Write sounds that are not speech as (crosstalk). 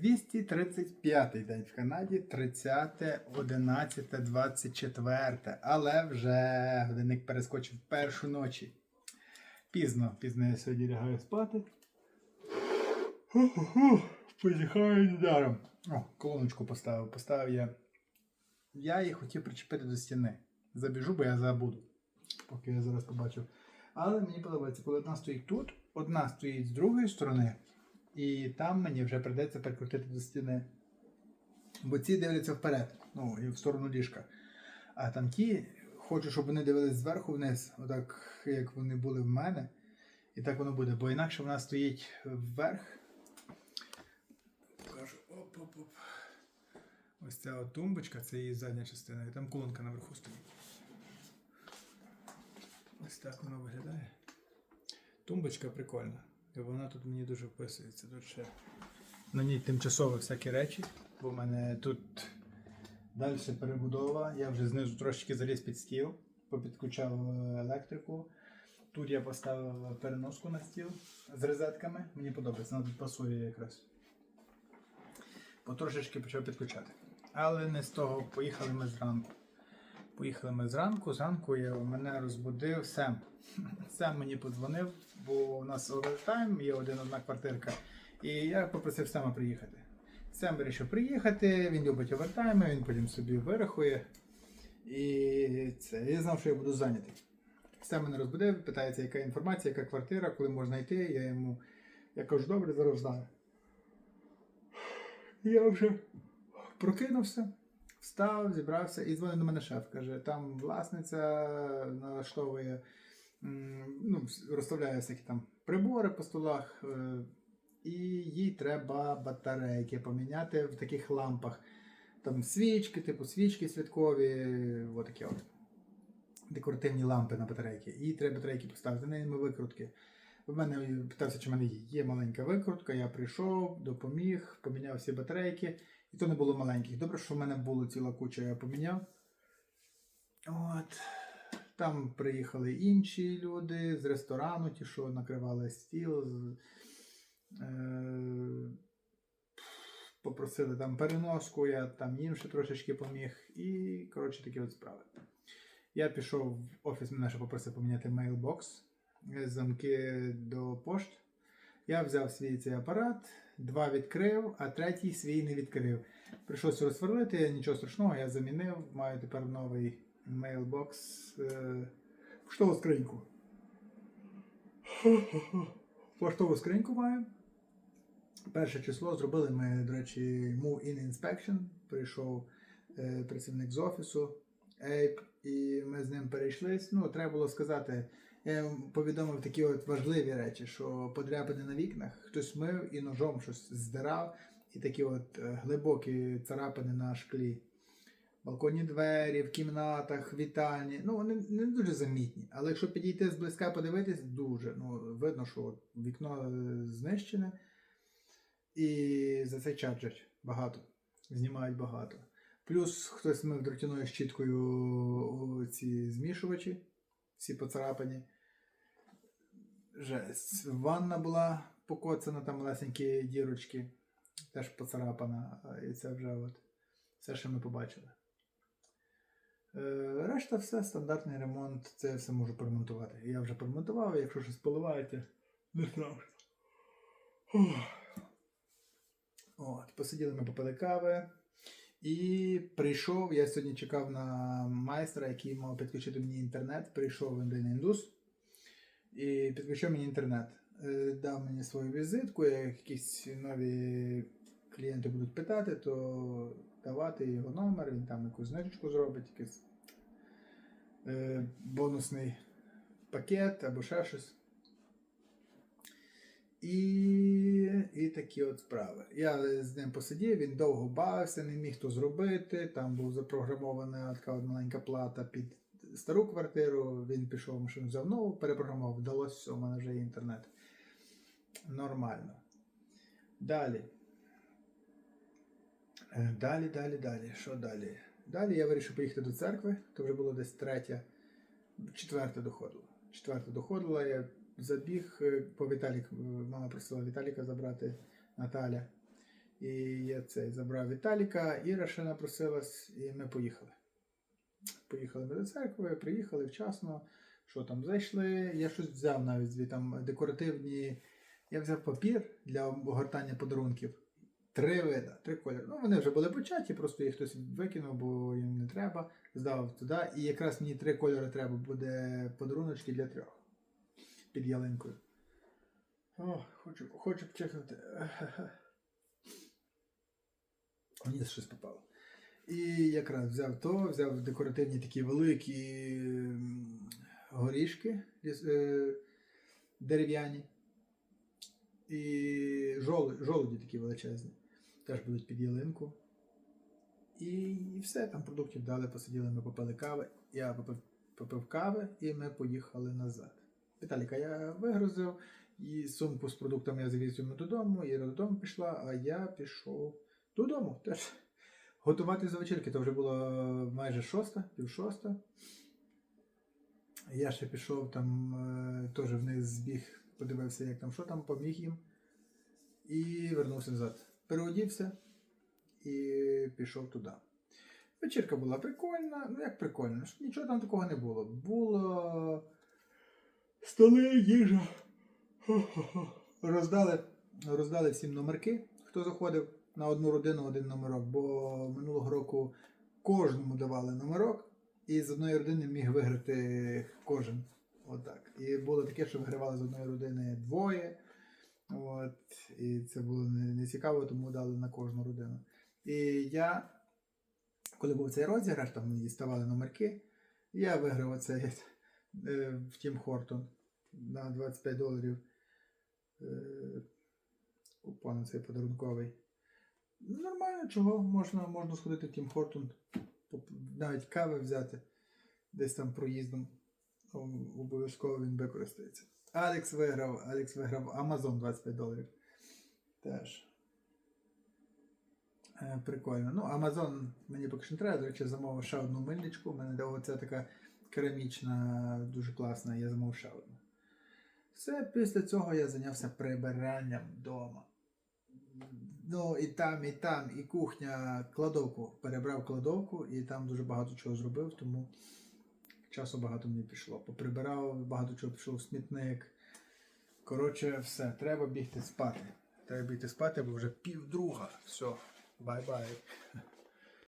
235 день в Канаді, 30, 11, 24. Але вже годинник перескочив першу ночі. Пізно, пізно я сьогодні лягаю спати. Позіхаю даром. О, колоночку поставив. Поставив я. Я її хотів причепити до стіни. Забіжу, бо я забуду. Поки я зараз побачив. Але мені подобається, коли одна стоїть тут, одна стоїть з другої сторони, і там мені вже прийдеться прикрутити до стіни. Бо ці дивляться вперед, ну, і в сторону ліжка. А там ті, хочу, щоб вони дивились зверху вниз, отак, як вони були в мене. І так воно буде, бо інакше вона стоїть вверх. Покажу. Оп-оп-оп. Ось ця от тумбочка, це її задня частина, і там колонка наверху стоїть. Ось так воно виглядає. Тумбочка прикольна. І вона тут мені дуже вписується. Тут ще на ній тимчасово всякі речі, бо в мене тут далі перебудова. Я вже знизу трошечки заліз під стіл, попідключав е, електрику. Тут я поставив переноску на стіл з розетками. Мені подобається, вона тут пасує якраз. Потрошечки почав підключати. Але не з того, поїхали ми зранку. Поїхали ми зранку. Зранку я, мене розбудив Сем. (laughs) Сем мені подзвонив, бо у нас овертайм, є один одна квартирка. І я попросив Сема приїхати. Сем вирішив приїхати, він любить овертайми, він потім собі вирахує. І це. Я знав, що я буду зайнятий. Сем мене розбудив, питається, яка інформація, яка квартира, коли можна йти. Я йому я кажу, добре, зараз знаю. Я вже прокинувся, встав, зібрався і дзвонить до мене шеф. Каже, там власниця налаштовує, ну, розставляє всякі там прибори по столах, е, і їй треба батарейки поміняти в таких лампах. Там свічки, типу свічки святкові, отакі от. Декоративні лампи на батарейки. І треба батарейки поставити, на ними викрутки. В мене питався, чи в мене є. Маленька викрутка, я прийшов, допоміг, поміняв всі батарейки. І то не було маленьких. Добре, що в мене було ціла куча, я поміняв. От. Там приїхали інші люди з ресторану, ті, що накривали стіл. з- Е- попросили там переноску, я там їм ще трошечки поміг. І, коротше, такі от справи. Я пішов в офіс, мене ще попросив поміняти мейлбокс, е, замки до пошт. Я взяв свій цей апарат, два відкрив, а третій свій не відкрив. Прийшлося розсверлити, нічого страшного, я замінив. Маю тепер новий мейлбокс. Поштову скриньку. Поштову скриньку маю. Перше число зробили ми, до речі, Move In Inspection. Прийшов е, працівник з офісу Ейп, і ми з ним перейшлись. Ну, треба було сказати, я повідомив такі от важливі речі, що подряпини на вікнах, хтось мив і ножом щось здирав, і такі от е, глибокі царапини на шклі. Балконні двері, в кімнатах, вітальні. Ну, вони не дуже замітні. Але якщо підійти зблизька подивитись, дуже. Ну, видно, що вікно е, знищене. І за це чарджать багато. Знімають багато. Плюс хтось мив дротяною щіткою ці змішувачі, всі поцарапані. Жесть. Ванна була покоцана, там малесенькі дірочки, теж поцарапана. І це вже от все, що ми побачили. Е, Решта все, стандартний ремонт, це я все можу поремонтувати. Я вже поремонтував, якщо щось поливаєте, не страшно. От, посиділи ми попили кави. І прийшов, я сьогодні чекав на майстра, який мав підключити мені інтернет. Прийшов один індус і підключив мені інтернет. Е, Дав мені свою візитку, як якісь нові клієнти будуть питати, то давати його номер, він там якусь знижечку зробить, якийсь е, бонусний пакет або ще щось. І, і такі от справи. Я з ним посидів, він довго бавився, не міг то зробити. Там був запрограмована така маленька плата під стару квартиру. Він пішов машину взяв нову, перепрограмував, вдалося все, у мене вже є інтернет. Нормально. Далі. Е, Далі, далі, далі. Що далі? Далі я вирішив поїхати до церкви, то вже було десь третя, четверте доходило. Четверте доходило, я забіг е, по Віталік, е, мама просила Віталіка забрати Наталя. І я цей забрав Віталіка, Іра ще напросилась, і ми поїхали. Поїхали ми до церкви, приїхали вчасно. Що там, зайшли, я щось взяв навіть там декоративні. Я взяв папір для огортання подарунків. Три вида, три кольори. Ну, вони вже були початі, просто їх хтось викинув, бо їм не треба. Здав туди. І якраз мені три кольори треба буде подаруночки для трьох. Під ялинкою. О, хочу, хочу почихнути. Мені щось попало. І якраз взяв то, взяв декоративні такі великі горішки е, дерев'яні. І жолуді такі величезні. Теж будуть під ялинку. І, і все, там продуктів дали, посиділи, ми попили кави. Я попив, попив кави і ми поїхали назад. Віталіка я вигрузив, і сумку з продуктами я завіз йому додому, Іра додому пішла, а я пішов додому теж. Готувати за вечірки, то вже було майже шоста, пів шоста. Я ще пішов там, е, теж вниз збіг, подивився, як там, що там, поміг їм. І вернувся назад. Переодівся і пішов туди. Вечірка була прикольна, ну як прикольна, нічого там такого не було. Було столи, їжа. Роздали, роздали всім номерки, хто заходив на одну родину один номерок, бо минулого року кожному давали номерок, і з одної родини міг виграти кожен. Отак. І було таке, що вигравали з одної родини двоє. От, і це було не, цікаво, тому дали на кожну родину. І я, коли був цей розіграш, там мені ставали номерки, я виграв оцей е, в Тім Хортон на 25 доларів. Е, купон цей подарунковий. Ну, Нормально, чого можна, можна сходити в Тім Хортон, навіть кави взяти десь там проїздом. Обов'язково він використається. Алекс виграв, Алекс виграв Amazon 25 доларів. Теж. Е, Прикольно. Ну, Amazon мені поки що не треба. До речі, замовив ще одну мильничку. У мене де оця така керамічна, дуже класна, я замовив ще одну. Все, після цього я зайнявся прибиранням вдома. Ну, і там, і там, і кухня, кладовку. Перебрав кладовку, і там дуже багато чого зробив, тому часу багато мені пішло. Поприбирав, багато чого пішло в смітник. Коротше, все, треба бігти спати. Треба бігти спати, бо вже півдруга. Все, бай-бай.